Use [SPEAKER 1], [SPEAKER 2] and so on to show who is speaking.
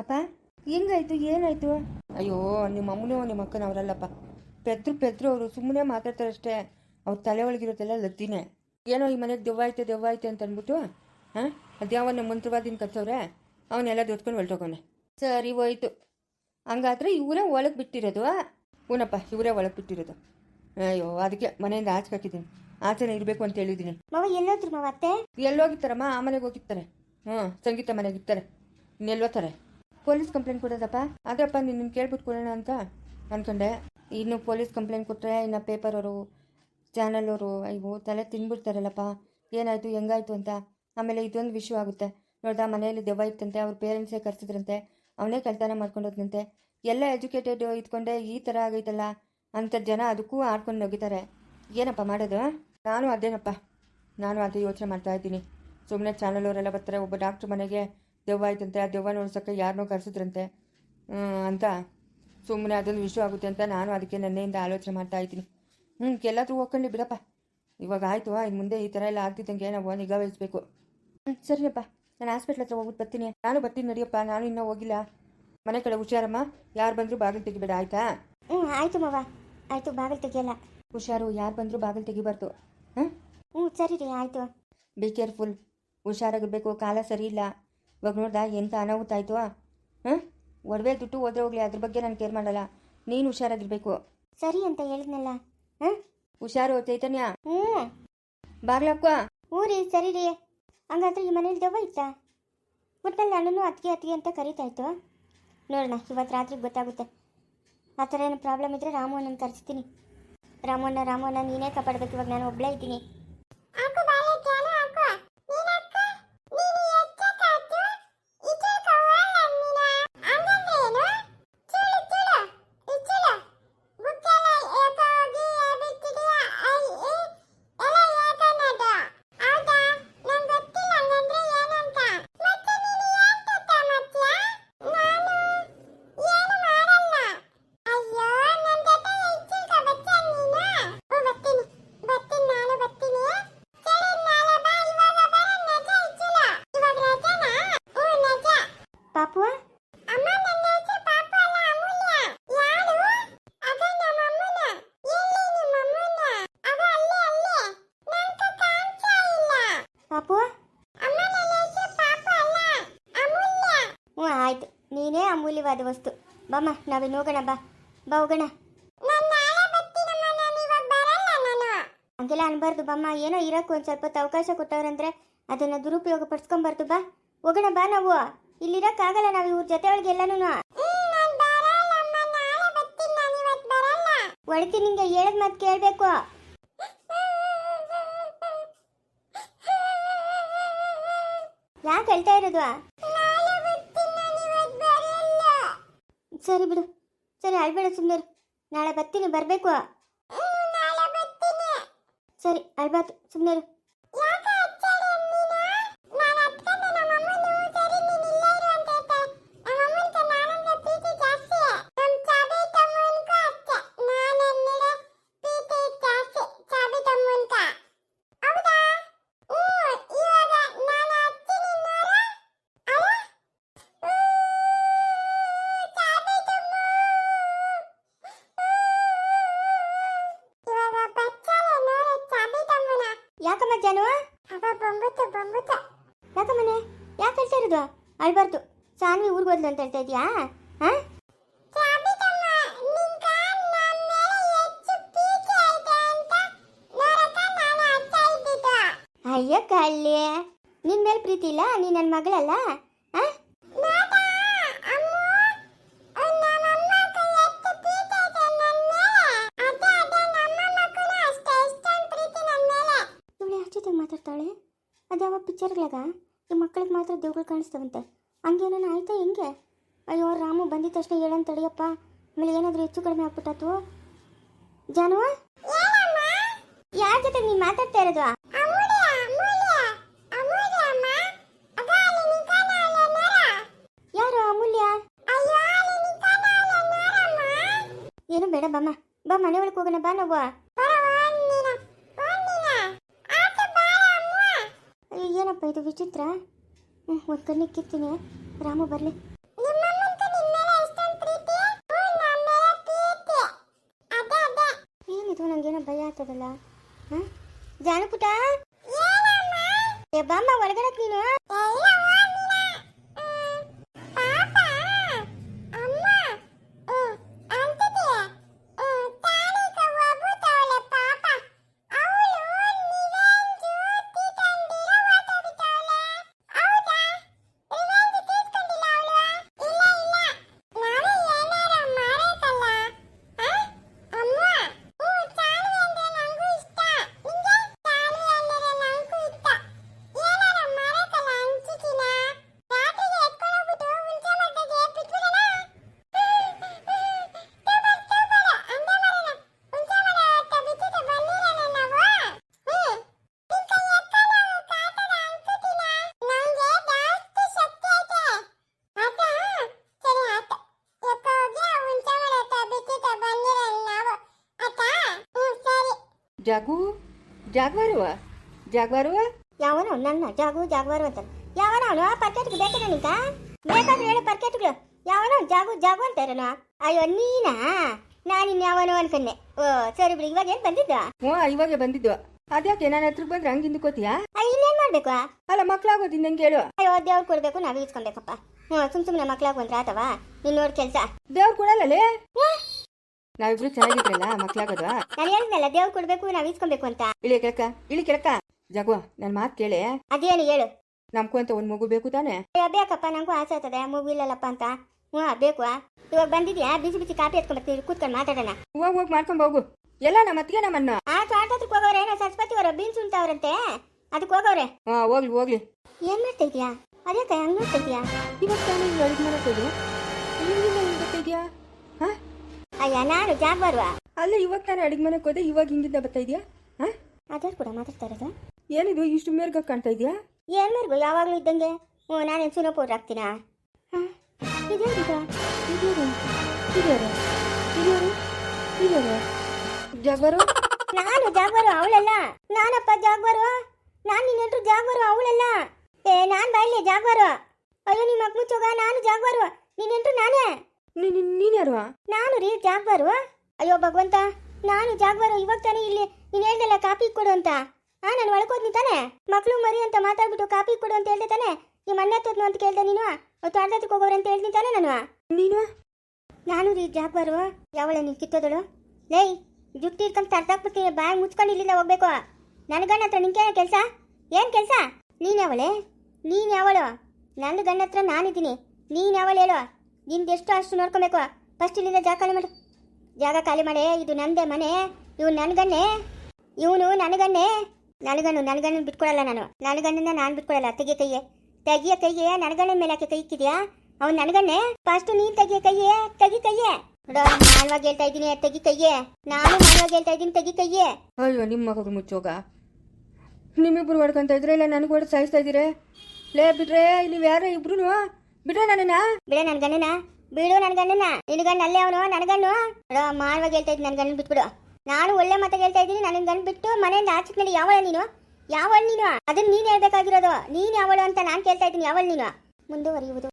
[SPEAKER 1] ಅಪ್ಪ ಹೆಂಗಾಯ್ತು ಏನಾಯ್ತು? ಅಯ್ಯೋ ನಿಮ್ಮ ಅಮ್ಮನೋ ನಿಮ್ಮ ಅಕ್ಕನ ಅವರಲ್ಲಪ್ಪ. ಪೆದ್ರು ಪೆದ್ರು ಅವರು ಸುಮ್ಮನೆ ಮಾತಾಡ್ತಾರಷ್ಟೇ. ಅವ್ರ ತಲೆ ಒಳಗಿರೋದೆಲ್ಲ ಲದ್ದಿನೇ. ಏನೋ ಈ ಮನೆಗೆ ದೆವ್ವ ಐತೆ ದೆವ್ವ ಐತೆ ಅಂತ ಅಂದ್ಬಿಟ್ಟು ಹಾಂ? ಅದ್ಯಾವನ್ನ ಮಂತ್ರವಾದಿನ ಕಚ್ಚವ್ರೆ ಅವನ್ನೆಲ್ಲ ದೊಡ್ಕೊಂಡು ಹೊರಟೋಗೋನೆ ಸರಿ ಹೋಯ್ತು. ಹಂಗಾದ್ರೆ ಇವರೇ ಒಳಗೆ ಬಿಟ್ಟಿರೋದು ಊನಪ್ಪ ಇವರೇ ಒಳಗೆ ಬಿಟ್ಟಿರೋದು. ಅಯ್ಯೋ ಅದಕ್ಕೆ ಮನೆಯಿಂದ ಆಚೆ ಹಾಕಿದ್ದೀನಿ. ಆಚೆನೇ ಇರಬೇಕು ಅಂತ ಹೇಳಿದ್ದೀನಿ. ಎಲ್ಲೋಗಿತ್ತಾರಮ್ಮ ಆ ಮನೆಗೆ ಹೋಗಿರ್ತಾರೆ. ಹ್ಞೂ ಸಂಗೀತ ಮನೆಗೆ ಇರ್ತಾರೆ. ಇನ್ನೆಲ್ಲೋತಾರೆ ಪೊಲೀಸ್ ಕಂಪ್ಲೇಂಟ್ ಕೊಡೋದಪ್ಪ? ಅದಪ್ಪ ನಿನ್ನ ಕೇಳ್ಬಿಟ್ಟು ಕೊಡೋಣ ಅಂತ ಅಂದ್ಕೊಂಡೆ ಇನ್ನು ಪೊಲೀಸ್ ಕಂಪ್ಲೇಂಟ್ ಕೊಟ್ಟರೆ ಇನ್ನು ಪೇಪರ್ ಅವರು ಚಾನಲ್ ಅವರು ಅಯ್ಯೋ ತಲೆ ತಿನ್ಬಿಡ್ತಾರಲ್ಲಪ್ಪ. ಏನಾಯಿತು, ಹೆಂಗಾಯಿತು ಅಂತ. ಆಮೇಲೆ ಇದೊಂದು ವಿಷಯ ಆಗುತ್ತೆ. ನೋಡ್ದಾ, ಮನೆಯಲ್ಲಿ ದೆವ್ವ ಇತ್ತಂತೆ, ಅವ್ರ ಪೇರೆಂಟ್ಸೇ ಕರ್ಸಿದ್ರಂತೆ. ಅವನೇ ಕಳ್ತನ ಮಾಡ್ಕೊಂಡೋದ್ನಂತೆ. ಎಲ್ಲ ಎಜುಕೇಟೆಡ್ ಇದ್ಕೊಂಡೆ, ಈ ಥರ ಆಗೈತಲ್ಲ. ಅಂತ ಜನ ಅದಕ್ಕೂ ಆಡ್ಕೊಂಡು ನಗಿತಾರೆ. ಏನಪ್ಪ ಮಾಡೋದು ನಾನು ಅದೇನಪ್ಪ? ನಾನು ಅದೇ ಯೋಚನೆ ಮಾಡ್ತಾ ಇದ್ದೀನಿ. ಸುಮ್ಮನೆ ಚಾನಲ್ ಅವರೆಲ್ಲ ಬರ್ತಾರೆ, ಒಬ್ಬ ಡಾಕ್ಟ್ರ್ ಮನೆಗೆ ದೆವ್ವ ಆಯ್ತಂತೆ ಆ ದೆವ್ವ ನೋಡ್ಸೋಕ್ಕೆ ಯಾರನ್ನೋ ಕರೆಸಿದ್ರಂತೆ. ಅಂತ ಸುಮ್ಮನೆ ಅದೊಂದು ವಿಷಯ ಆಗುತ್ತೆ ಅಂತ ನಾನು ಅದಕ್ಕೆ ನೆನ್ನೆಯಿಂದ ಆಲೋಚನೆ ಮಾಡ್ತಾ ಇದ್ದೀನಿ. ಹ್ಞೂ ಎಲ್ಲಾದರೂ ಹೋಗ್ಕೊಂಡು ಬಿಡಪ್ಪ. ಇವಾಗ ಆಯಿತು ಇನ್ನು ಮುಂದೆ ಈ ಥರ ಎಲ್ಲ ಆಗ್ತಿದ್ದಂಗೆ ನಾವು ನಿಗಾ ವಹಿಸ್ಬೇಕು. ಹ್ಞೂ ಸರಿಯಪ್ಪ ನಾನು ಹಾಸ್ಪಿಟ್ಲ್ ಹತ್ರ ಹೋಗ್ಬಿಟ್ಟು ಬರ್ತೀನಿ. ನಾನು ಬರ್ತೀನಿ ನಡಿಯಪ್ಪ ನಾನು ಇನ್ನೂ ಹೋಗಿಲ್ಲ. ಮನೆ ಕಡೆ ಹುಷಾರಮ್ಮ? ಯಾರು ಬಂದರೂ ಬಾಗಿಲು ತೆಗಿಬೇಡ ಆಯಿತಾ?
[SPEAKER 2] ಹ್ಞೂ ಆಯಿತು ಮಾವ. ಆಯಿತು ಬಾಗಿಲು ತೆಗಿಯಲ್ಲ.
[SPEAKER 1] ಹುಷಾರು ಯಾರು ಬಂದರೂ ಬಾಗಿಲು ತೆಗಿಬಾರ್ದು. ಹಾಂ
[SPEAKER 2] ಹ್ಞೂ ಸರಿ ರೀ ಆಯಿತು.
[SPEAKER 1] ಬಿ ಕೇರ್ಫುಲ್ ಹುಷಾರಾಗಿರ್ಬೇಕು ಕಾಲ ಸರಿ ಇಲ್ಲ. ಇವಾಗ ನೋಡ್ದಾ ಎಂಥ ಅನಾಹುತ ಆಯಿತು ಹಾಂ? ಒಡವೆ ದುಡ್ಡು ಹೋದ್ರೆ ಹೋಗ್ಲಿ ಅದ್ರ ಬಗ್ಗೆ ನಾನು ಕೇರ್ ಮಾಡಲ್ಲ. ನೀನು ಹುಷಾರಾಗಿರ್ಬೇಕು.
[SPEAKER 2] ಸರಿ ಅಂತ ಹೇಳಿದ್ನಲ್ಲ. ಹಾಂ?
[SPEAKER 1] ಹುಷಾರು ಚೈತನ್ಯ?
[SPEAKER 2] ಹ್ಞೂ.
[SPEAKER 1] ಬಾಗ್ಲಕ್ಕ?
[SPEAKER 2] ಹ್ಞೂ ರೀ ಸರಿ ರೀ. ಹಂಗಾದ್ರೆ ಈ ಮನೇಲಿ ದೆವ್ವ ಇತ್ತಾ ಒಟ್ನಲ್ಲಿ ನನ್ನನ್ನು ಅತ್ತಿಗೆ ಅತ್ತಿಗೆ ಅಂತ ಕರೀತಾಯಿತ್ತು ನೋಡೋಣ ಇವತ್ತು ರಾತ್ರಿಗೆ ಗೊತ್ತಾಗುತ್ತೆ. ಆ ಥರ ಏನು ಪ್ರಾಬ್ಲಮ್ ಇದ್ದರೆ ರಾಮಣ್ಣನ ಕರೆಸ್ತೀನಿ. ರಾಮಣ್ಣ ರಾಮಣ್ಣ ನೀನೇ ಕಾಪಾಡ್ಬೇಕು. ಇವಾಗ ನಾನು ಒಬ್ಬಳೇ ಇದ್ದೀನಿ. ಹ್ಞೂ ಆಯ್ತು. ನೀನೇ ಅಮೂಲ್ಯವಾದ ವಸ್ತು. ಬಮ್ಮ ನಾವಿನ್ನು ಹೋಗೋಣ ಬಾ. ಬಾ ಹೋಗೋಣ. ಹಂಗೆಲ್ಲ ಅನ್ಬಾರ್ದು ಬಮ್ಮ. ಏನೋ ಇರೋಕ್ಕೂ ಒಂದು ಸ್ವಲ್ಪ ಅವಕಾಶ ಕೊಟ್ಟವ್ರಂದ್ರೆ ಅದನ್ನ ದುರುಪಯೋಗ ಪಡಿಸ್ಕೊಂಬಾರ್ದು ಬಾ. ಹೋಗೋಣ ಬಾ ನಾವು. ಇಲ್ಲಿರಕ್ಕಾಗಲ್ಲ ನಾವು ಇವ್ರ ಜೊತೆ ಒಳಗೆ ಎಲ್ಲನೂ. ಒಳತಿ ನಿಂಗೆ ಹೇಳದ್ ಮಾತು ಕೇಳಬೇಕು. ಯಾಕೆ ಹೇಳ್ತಾ ಇರೋದು? ಸರಿ ಬಿಡು. ಸರಿ ಅಳ್ಬೇಡ ಸುಮ್ಮನೆ ನಾಳೆ ಬರ್ತೀನಿ ಬರಬೇಕು. ಸರಿ ಅಳ್ಬಾರ್ದು ಸುಮ್ಮನೆ ಯಾಕಮ್ಮ ಯಾಕ ಮನೆ? ಯಾಕೆ ಹೇಳ್ತಾ ಇರೋದು? ಅಳ್ಬಾರ್ದು. ಸಾನ್ವಿ ಊರಿಗೆ ಹೋದ್ಲು ಅಂತ ಹೇಳ್ತಾ ಇದೀಯಾ? ಹಾ ಅಯ್ಯ ಕಳ್ಳಿ. ನಿನ್ ಮೇಲೆ ಪ್ರೀತಿ ಇಲ್ಲ? ನೀ ನನ್ನ ಮಗಳಲ್ಲ? ಯಾರ ಅದು ಯಾವ ಪಿಕ್ಚರ್ಗಳಾಗ ಈ ಮಕ್ಕಳಿಗೆ ಮಾತ್ರ ದೇವ್ಗಳು ಕಾಣಿಸ್ತವಂತೆ. ಹಂಗೇನೋ ಆಯ್ತಾ ಹೆಂಗೆ? ಅಯ್ಯೋ ರಾಮು ಬಂದಿದ ತಕ್ಷಣ ಹೇಳಂತ ತಡಿಯಪ್ಪ. ಆಮೇಲೆ ಏನಾದರೂ ಹೆಚ್ಚು ಕಡಿಮೆ ಆಗ್ಬಿಟ್ಟು ಜಾನುವ? ಯಾರ ಜೊತೆ ನೀನು ಮಾತಾಡ್ತಾ ಇರೋದು? ಯಾರು ಅಮೂಲ್ಯ? ಏನು ಬೇಡ ಬಮ್ಮ. ಬಾ ಮನೆ ಒಳಗೆ ಹೋಗೋಣ. ಬಾ ನಾವು ಏನಪ್ಪ ಇದು ವಿಚಿತ್ರ? ಒಂದು ಕಣ್ಣಿಗೆ ಕಿತ್ತೀನಿ. ರಾಮು ಏನಿದು?
[SPEAKER 3] ನನಗೇನೋ ಭಯ ಆಗ್ತದಲ್ಲ. ಹಾಂ? ಜಾನಪುಟ ಬಾಮ್ಮ ಹೊರಗಡೆ ನೀನು
[SPEAKER 1] ಜಾಗು ಜಾಗ್ವಾರುವ ಜಾಗ್ವಾರುವ
[SPEAKER 3] ಯಾವನು? ನನ್ನ ಜಾಗು ಜಾಗವಾರು ಅಂತ. ಯಾವನೋ ಅವನು? ಪರ್ಕೆಟ್ಗೆ ಬೇಕಾ ನಿಂತ? ಬೇಕಾದ್ರೆ ಹೇಳು ಪರ್ಕೆಟ್ಗಳು. ಯಾವನೋ? ಜಾಗು ಜಾಗು ಅಂತ ಇರೋಣ ಅಯ್ಯೋ ನೀನಾ? ನಾನು ಇನ್ಯಾವನು ಅನ್ಕೊಂಡೆ. ಓ ಸರಿ ಬಿಡಿ ಇವಾಗ ಏನ್ ಬಂದಿದ್ದ?
[SPEAKER 1] ಹ್ಞೂ ಇವಾಗೆ ಬಂದಿದ್ದು. ಅದ್ಯಾಕೆ? ನನ್ನ ಹತ್ರ ಬಂದ್ರೆ ಹಂಗೆ ಹಿಂದಕ್ಕೋತೀಯಾ
[SPEAKER 3] ಇನ್ನೇನ್ ಮಾಡ್ಬೇಕು?
[SPEAKER 1] ಅಲ್ಲ ಮಕ್ಳಾಗೋದು ನಂಗೆ ಹೇಳು.
[SPEAKER 3] ಅಯ್ಯೋ ದೇವ್ರು ಕೊಡ್ಬೇಕು ನಾವು ಇಸ್ಕೊಬೇಕಪ್ಪ ಹ್ಞೂ ಸುಮ್ ಸುಮ್ಮನೆ ಮಕ್ಳಾಗ ಬಂದ್ರೆ ಆತವಾ? ನೀನ್ ನೋಡ್ ಕೆಲ್ಸ.
[SPEAKER 1] ದೇವ್ರು ಕೊಡಲ್ಲಲೇ? ನಾವಿಬ್ರು ಚೆನ್ನಾಗಿದ್ರಲ್ಲ ಮಕ್ಳಾಗೋದು.
[SPEAKER 3] ನಾನು ಹೇಳಿದ್ನಲ್ಲ ದೇವ್ರು ಕೊಡ್ಬೇಕು ನಾವ್ ಇಸ್ಕೊಬೇಕು ಅಂತ.
[SPEAKER 1] ಇಳಿ ಕೆಳಕ ಇಳಿ ಕೆಳಕ ಜಗುವ ನನ್ನ ಮಾತು ಕೇಳೆ.
[SPEAKER 3] ಅದೇನು ಹೇಳು.
[SPEAKER 1] ನಮ್ಕು ಅಂತ ಒಂದು ಮಗು ಬೇಕು ತಾನೆ?
[SPEAKER 3] ಅಯ್ಯೋ ಬೇಕಪ್ಪ ನಂಗೂ ಆಸೆ ಆಗ್ತದೆ ಮಗು ಇಲ್ಲಲ್ಲಪ್ಪ ಅಂತ. ಹ್ಞೂ ಬೇಕು ಇವಾಗ ಬಂದಿದ್ಯಾ? ಬಿಸಿ ಬಿಸಿ ಕಾಫಿ ಎತ್ಕೊಂಡ್ಬರ್ತೀವಿ ಕೂತ್ಕೊಂಡು ಮಾತಾಡೋಣ.
[SPEAKER 1] ಹೋಗ್ ಹೋಗಿ ಮಾಡ್ಕೊಂಡ್ ಹೋಗು. ಎಲ್ಲ ನಮ್ಮ ಅತ್ತಿಗೆ ನಮ್ಮನ್ನ
[SPEAKER 3] ಆ ತೋಟತ್ರಕ್ಕೆ ಹೋಗೋರೆ ಏನೋ ಸರಸ್ವತಿ ಅವರ ಬೀನ್ಸ್ ಉಂಟವ್ರಂತೆ ಅದಕ್ಕೆ ಹೋಗೋರೆ.
[SPEAKER 1] ಹಾ ಹೋಗ್ಲಿ ಹೋಗ್ಲಿ.
[SPEAKER 3] ಏನ್ ಮಾಡ್ತಾ ಇದೀಯಾ? ಅದೇ ಕೈ ಹಂಗ್ ಮಾಡ್ತಾ ಇದೀಯಾ?
[SPEAKER 1] ಇವತ್ತು ಅಡುಗೆ ಮಾಡೋದು ಬರ್ತಿದ್ಯಾ ಹಾ
[SPEAKER 3] ಅಯ್ಯ ನಾನು ಜಾಬ್ ಬರುವ?
[SPEAKER 1] ಅಲ್ಲ ಇವಾಗ ತಾನೇ ಅಡುಗೆ ಮನೆಗೆ ಹೋದೆ ಇವಾಗ ಹಿಂಗಿಂದ ಬರ್ತಾ ಇದೆಯಾ? ಹಾ
[SPEAKER 3] ಅದ್ರ ಕೂಡ ಮಾತಾಡ್ತಾ ಇರೋದು.
[SPEAKER 1] ಏನಿದು ಇಷ್ಟು ಮೇರ್ಗ ಕಾಣ್ತಾ ಇದೆಯಾ?
[SPEAKER 3] ಏನ್ ಮೇರ್ಗು? ಯಾವಾಗಲೂ ಇದ್ದಂಗೆ? ಹ್ಞೂ ನಾನೇನು ಸುನೋ ಪೌಡ್ರ್ ಹಾಕ್ತೀನಾ ಹಾಂ? ಇದೇನಿದು
[SPEAKER 1] ಇದ್ಯಾರು? ಇದ್ಯಾರು? ಇದ್ಯಾರು? ಇದ್ಯಾರು? ಜಾಗ್ವಾರು?
[SPEAKER 3] ನಾನು ಜಾಗ್ಬರು ಅವಳಲ್ಲ. ನಾನಪ್ಪ ಜಾಗ್ಬರು ನಾನು ನಿನ್ನೆಂಟ್ರು ಜಾಗ್ಬರು ಅವಳಲ್ಲ. ಏ ನಾನು ಬಾಯ್ಲಿ ಜಾಗ್ಬರು ಅಯ್ಯೋ ನಿಮ್ಮ ಮಕ್ಕಳು ಚೋಗ ನಾನು ಜಾಗ್ಬರು ನಿನ್ನೆಂಟ್ರು ನಾನೇ.
[SPEAKER 1] ನೀನು ಯಾರು
[SPEAKER 3] ನಾನು ರೀ ಜಾಗ್ವಾರು. ಅಯ್ಯೋ ಭಗವಂತ ನಾನು ಜಾಗ್ವಾರು ಇವಾಗ ತಾನೇ ಇಲ್ಲಿ. ನೀನು ಹೇಳ್ದಲ್ಲ ಕಾಪಿ ಕೊಡು ಅಂತ. ಆ ನಾನು ಒಳಕೋದ್ನಿ ತಾನೆ. ಮಕ್ಳು ಮರಿ ಅಂತ ಮಾತಾಡ್ಬಿಟ್ಟು ಕಾಪಿ ಕೊಡು ಅಂತ ಹೇಳ್ದೆ ತಾನೆ. ನಿಮ್ಮ ಅಣ್ಣ ಹತ್ತದ್ನು ಅಂತ ಕೇಳ್ದೆ ನೀನು. ಅರ್ಧಕ್ಕೆ ಹೋಗೋರು ಅಂತ ಹೇಳ್ತೀನಿ ತಾನೆ ನಾನು.
[SPEAKER 1] ನೀನು?
[SPEAKER 3] ನಾನು ರೀ ಜಾಗ್ವಾರು. ಯಾವಳ ನೀನು ಕಿತ್ತೋದಳು? ಲೈ ಜುಟ್ಟಿ ಇಟ್ಕೊಂಡು ತರ್ದಾಕ್ಬಿಡ್ತೀನಿ ಬಾಯಿ ಮುಚ್ಕೊಂಡು ಇಲ್ಲಿಂದ ಹೋಗ್ಬೇಕು. ನನ್ನ ಗಂಡ ಹತ್ರ ನಿಂಕೇನ ಕೆಲಸ? ಏನು ಕೆಲಸ? ನೀನು ಯಾವಳೆ? ನೀನು ಯಾವಳು? ನನ್ನ ಗಂಡ ಹತ್ರ ನಾನಿದ್ದೀನಿ. ನೀನು ಯಾವಳು ಹೇಳು? ನಿಂದು ಎಷ್ಟು ಅಷ್ಟು ನೋಡ್ಕೊಬೇಕು? ಫಸ್ಟ್ ಇಲ್ಲಿಂದ ಜಾಗ ಖಾಲಿ ಮಾಡು. ಜಾಗ ಖಾಲಿ ಮಾಡಿ, ಇದು ನಂದೇ ಮನೆ, ಇವ್ನು ನನ್ನ ಗಣ್ಣೆ ಇವನು ನನಗಣ್ಣೆ ನನಗಣ್ಣು ನನಗಣ್ಣು ಬಿಟ್ಕೊಡಲ್ಲ ನಾನು. ನನಗಣ್ಣನ ನಾನು ಬಿಟ್ಕೊಡಲ್ಲ. ತೆಗಿಯ ಕೈಯೇ. ತೆಗಿಯ ಕೈಯೇ, ನನಗಣ್ಣನ ಮೇಲೆ ಹಾಕಿ ಕೈ ಇಕ್ಕಿದ್ಯಾ? ಅವ್ನು ನನಗಣ್ಣೆ ಫಸ್ಟ್ ನೀನು ತೆಗಿಯ ಕೈಯೇ ತೆಗಿ ಕೈಯೇ. ಮಾನವಾಗಿ ಹೇಳ್ತಾ ಇದ್ದೀನಿ ತೆಗಿ ಕೈಯೇ. ನಾನು ಮಾನವಾಗಿ ಹೇಳ್ತಾ ಇದ್ದೀನಿ ತೆಗಿ ಕೈಯೇ.
[SPEAKER 1] ಅಯ್ಯೋ ನಿಮ್ಮ ಮಗಳು ಮುಚ್ಚೋಗ? ನಿಮ್ಮಿಬ್ರು ಹೊಡ್ಕೊಂತ ಇದ್ರೆ ಇಲ್ಲ, ನನಗೆ ಹೊಡೆದು ಸಾಯಿಸ್ತಾ ಇದ್ದೀರಾ? ಲೇ ಬಿಟ್ರೆ ನೀವು ಯಾರು ಇಬ್ರು ಬಿಡ್ರೆ ನನ್ನನ್ನ.
[SPEAKER 3] ಬಿಡ ನನ್ನ ಗಣ್ಣನ ಬಿಡು ನನ್ನ ಗಂಡನ ನಿನ್ ಗಣ್ಣ ಅಲ್ಲೇ ಅವನು ನನಗಣ್ಣು ನೋಡ ಮಾನವಾಗಿ ಹೇಳ್ತಾ ಇದ್ದೀನಿ ನನ್ನ ಗಣ್ಣ ಬಿಟ್ಬಿಡು. ನಾನು ಒಳ್ಳೆ ಮತ ಹೇಳ್ತಾ ಇದ್ದೀನಿ ನನ್ನ ಗಂಡ ಬಿಟ್ಟು ಮನೆಯಿಂದ ಆಚೆ ನಡಿ ಯಾವಳ ನೀನು? ಯಾವಳ ನೀನು? ಅದನ್ನ ನೀನು ಹೇಳ್ಬೇಕಾಗಿರೋದು. ನೀನು ಯಾವಳು ಅಂತ ನಾನು ಕೇಳ್ತಾ ಇದ್ದೀನಿ, ಯಾವಳ ನೀನು? ಮುಂದುವರಿಯುವುದು.